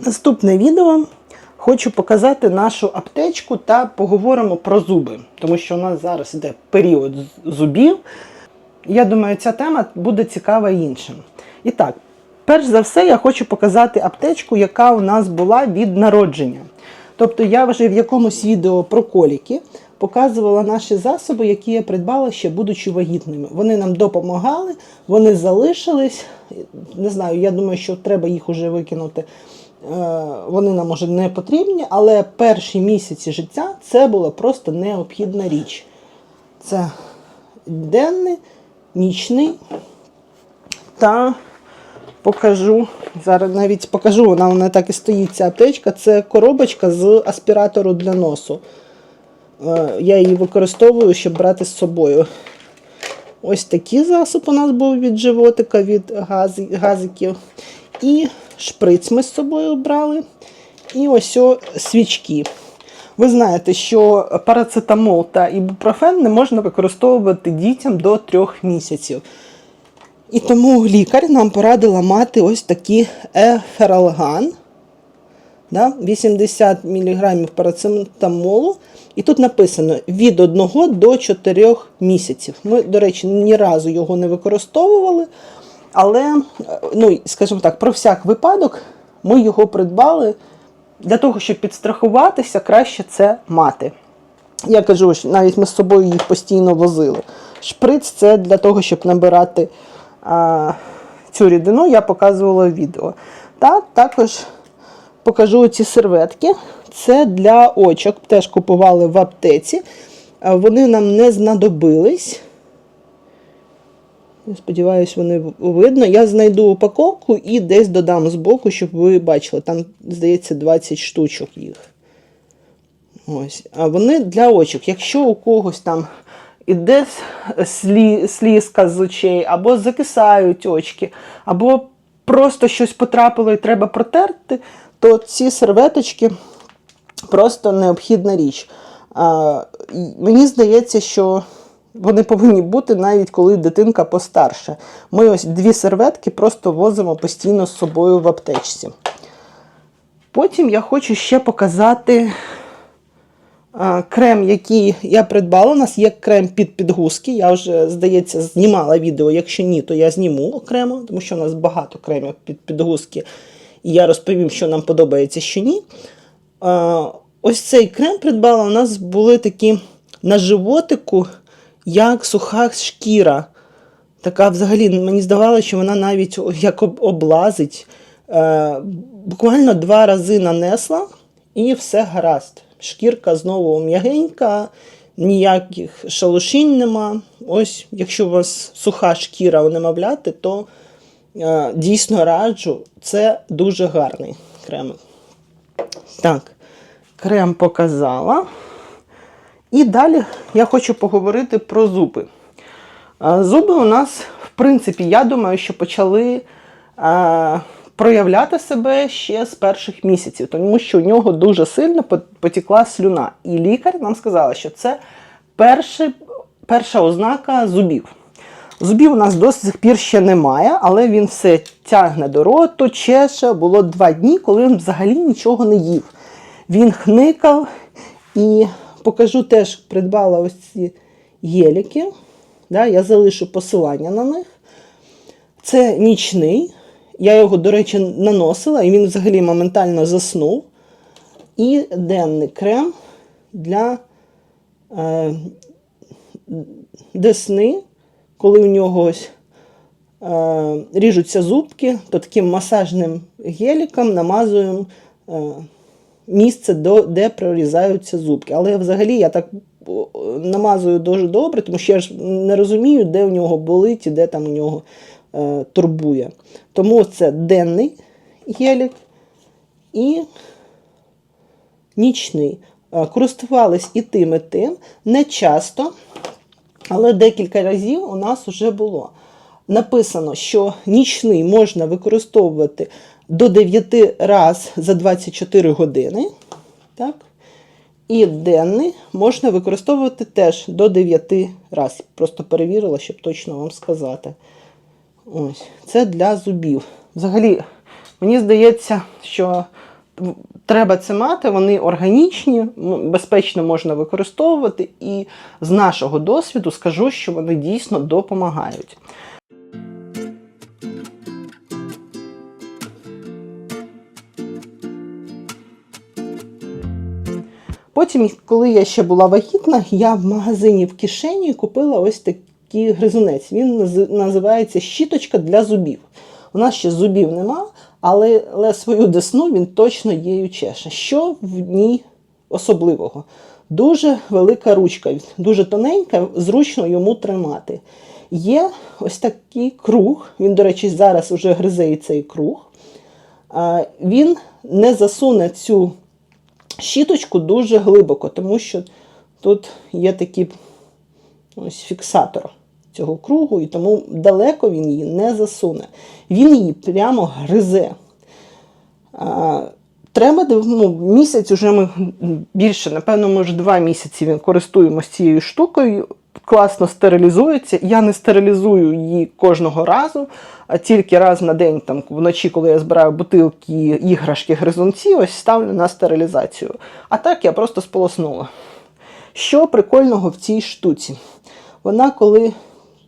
Наступне відео хочу показати нашу аптечку та поговоримо про зуби, тому що у нас зараз іде період зубів. Я думаю, ця тема буде цікава іншим. І так, перш за все, я хочу показати аптечку, яка у нас була від народження. Тобто я вже в якомусь відео про коліки показувала наші засоби, які я придбала ще будучи вагітними. Вони нам допомагали, вони залишились. Не знаю, я думаю, що треба їх уже викинути. Е, Вони нам може не потрібні, але перші місяці життя це була просто необхідна річ. Це денний, нічний та покажу. Зараз навіть покажу, вона, вона так і стоїть ця аптечка. Це коробочка з аспіратору для носу. Е, Я її використовую, щоб брати з собою. Ось такий засоб у нас був від животика, від гази- газиків. І шприц ми з собою брали. І ось о свічки. Ви знаєте, що парацетамол та ібупрофен не можна використовувати дітям до трьох місяців. І тому лікар нам порадила мати ось такі ефералган. Да? 80 мг парацетамолу. І тут написано від 1 до 4 місяців. Ми, до речі, ні разу його не використовували. Але, е, ну, скажімо так, про всяк випадок ми його придбали для того, щоб підстрахуватися, краще це мати. Я кажу, що навіть ми з собою їх постійно возили. Шприц це для того, щоб набирати а, цю рідину, я показувала в відео. Та також покажу ці серветки. Це для очок, теж купували в аптеці. Вони нам не знадобились. Сподіваюсь, вони видно. Я знайду упаковку і десь додам збоку, щоб ви бачили. Там, здається, 20 штучок їх. Ось. А вони для очок. Якщо у когось там іде слі, слізка з очей, або закисають очки, або просто щось потрапило і треба протерти, то ці серветочки просто необхідна річ. А, мені здається, що вони повинні бути навіть коли дитинка постарше. Ми ось дві серветки просто возимо постійно з собою в аптечці. Потім я хочу ще показати крем, який я придбала. У нас є крем під підгузки. Я вже, здається, знімала відео. Якщо ні, то я зніму окремо, тому що у нас багато кремів під підгузки. І я розповім, що нам подобається, що ні. Ось цей крем придбала. У нас були такі на животику, як суха шкіра. Така взагалі, мені здавалося, що вона навіть як облазить. Е, буквально два рази нанесла і все гаразд. Шкірка знову м'ягенька, ніяких шалушінь нема. Ось, якщо у вас суха шкіра у немовляти, то е, дійсно раджу, це дуже гарний крем. Так, крем показала. І далі я хочу поговорити про зуби. Зуби у нас, в принципі, я думаю, що почали проявляти себе ще з перших місяців, тому що у нього дуже сильно потікла слюна. І лікар нам сказала, що це перший, перша ознака зубів. Зубів у нас до сих пір ще немає, але він все тягне до роту, чеше. Було два дні, коли він взагалі нічого не їв. Він хникав і покажу теж, придбала ось ці геліки. Да, я залишу посилання на них. Це нічний. Я його, до речі, наносила, і він взагалі моментально заснув. І денний крем для е, десни, коли у нього ось е, ріжуться зубки, то таким масажним геліком намазуємо е, місце, де прорізаються зубки. Але взагалі я так намазую дуже добре, тому що я ж не розумію, де у нього болить і де там у нього е, турбує. Тому це денний гелік і нічний. Е, Користувались і тим, і тим. Не часто, але декілька разів у нас вже було. Написано, що нічний можна використовувати до 9 разів за 24 години. Так? І денний можна використовувати теж до 9 разів. Просто перевірила, щоб точно вам сказати. Ось, це для зубів. Взагалі, мені здається, що треба це мати, вони органічні, безпечно можна використовувати, і з нашого досвіду скажу, що вони дійсно допомагають. Потім, коли я ще була вагітна, я в магазині в кишені купила ось такий гризунець. Він називається щіточка для зубів. У нас ще зубів нема, але, але свою десну він точно її чеше. Що в ній особливого? Дуже велика ручка, дуже тоненька, зручно йому тримати. Є ось такий круг, він, до речі, зараз вже гризе і цей круг. Він не засуне цю щіточку дуже глибоко, тому що тут є такий ось фіксатор цього кругу, і тому далеко він її не засуне. Він її прямо гризе. А, Треба ну, місяць уже ми більше, напевно, може два місяці користуємося цією штукою. Класно стерилізується. Я не стерилізую її кожного разу, а тільки раз на день, там вночі, коли я збираю бутилки, іграшки, гризунці, ось ставлю на стерилізацію. А так я просто сполоснула. Що прикольного в цій штуці? Вона, коли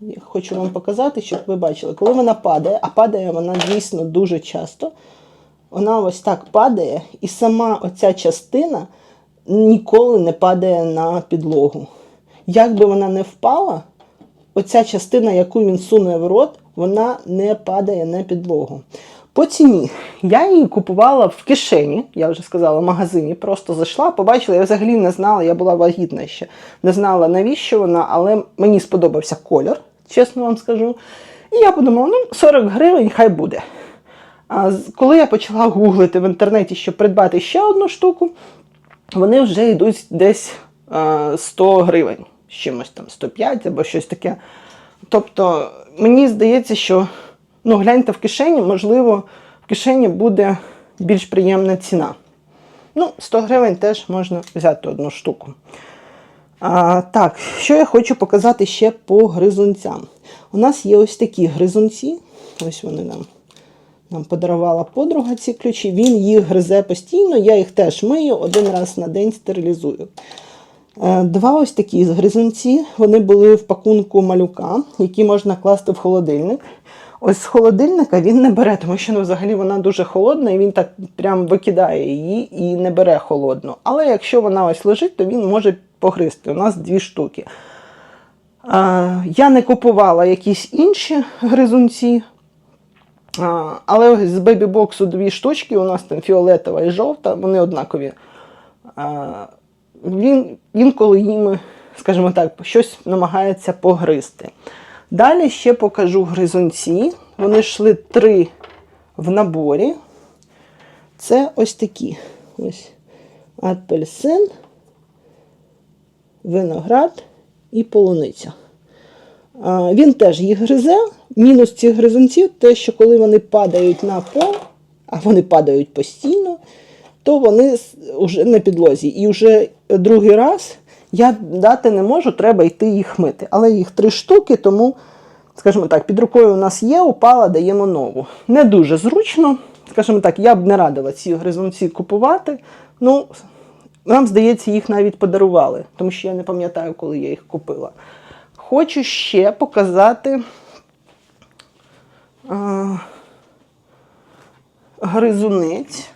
я хочу вам показати, щоб ви бачили, коли вона падає, а падає вона дійсно дуже часто. Вона ось так падає, і сама оця частина ніколи не падає на підлогу. Як би вона не впала, оця частина, яку він суне в рот, вона не падає на підлогу. По ціні я її купувала в кишені, я вже сказала, в магазині. Просто зайшла, побачила, я взагалі не знала, я була вагітна ще. Не знала, навіщо вона, але мені сподобався колір, чесно вам скажу. І я подумала, ну, 40 гривень хай буде. А коли я почала гуглити в інтернеті, щоб придбати ще одну штуку, вони вже йдуть десь е, 100 гривень, з чимось там 105 або щось таке. Тобто, мені здається, що ну, гляньте в кишені, можливо, в кишені буде більш приємна ціна. Ну, 100 гривень теж можна взяти одну штуку. А, так, що я хочу показати ще по гризунцям. У нас є ось такі гризунці. Ось вони нам, нам подарувала подруга ці ключі. Він їх гризе постійно, я їх теж мию, один раз на день стерилізую. Е, Два ось такі гризунці. Вони були в пакунку малюка, які можна класти в холодильник. Ось з холодильника він не бере, тому що ну, взагалі вона дуже холодна, і він так прям викидає її і не бере холодну. Але якщо вона ось лежить, то він може погризти. У нас дві штуки. А, я не купувала якісь інші гризунці. А, але з бебі-боксу дві штучки, у нас там фіолетова і жовта, вони однакові. Він інколи їм, скажімо так, щось намагається погризти. Далі ще покажу гризунці. Вони йшли три в наборі. Це ось такі. Ось апельсин, виноград і полуниця. Він теж їх гризе. Мінус цих гризунців те, що коли вони падають на пол, а вони падають постійно, то вони вже на підлозі. І вже другий раз я дати не можу, треба йти їх мити. Але їх три штуки, тому, скажімо так, під рукою у нас є, упала, даємо нову. Не дуже зручно. Скажімо так, я б не радила ці гризунці купувати. Ну, нам, здається, їх навіть подарували, тому що я не пам'ятаю, коли я їх купила. Хочу ще показати а, гризунець.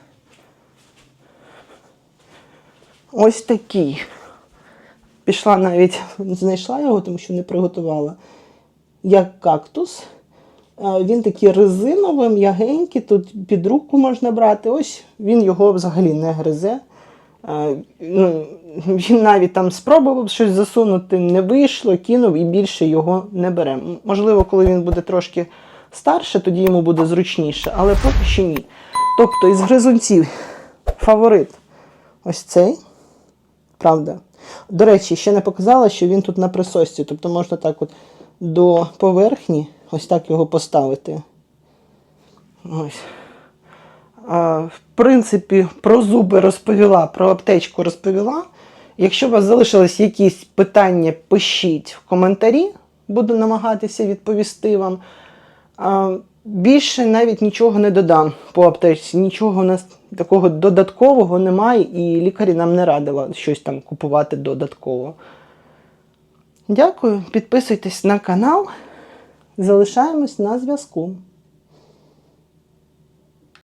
Ось такий. Пішла навіть, знайшла його, тому що не приготувала. Як кактус. Е, Він такий резиновий, м'ягенький, тут під руку можна брати. Ось він його взагалі не гризе. Е, ну, Він навіть там спробував щось засунути, не вийшло, кинув і більше його не бере. Можливо, коли він буде трошки старше, тоді йому буде зручніше, але поки що ні. Тобто із гризунців фаворит ось цей. Правда. До речі, ще не показала, що він тут на присосці. Тобто можна так от до поверхні ось так його поставити. Ось. А, в принципі, про зуби розповіла, про аптечку розповіла. Якщо у вас залишились якісь питання, пишіть в коментарі, буду намагатися відповісти вам. А, Більше навіть нічого не додам по аптечці. Нічого у нас такого додаткового немає, і лікарі нам не радила щось там купувати додатково. Дякую, підписуйтесь на канал. Залишаємось на зв'язку.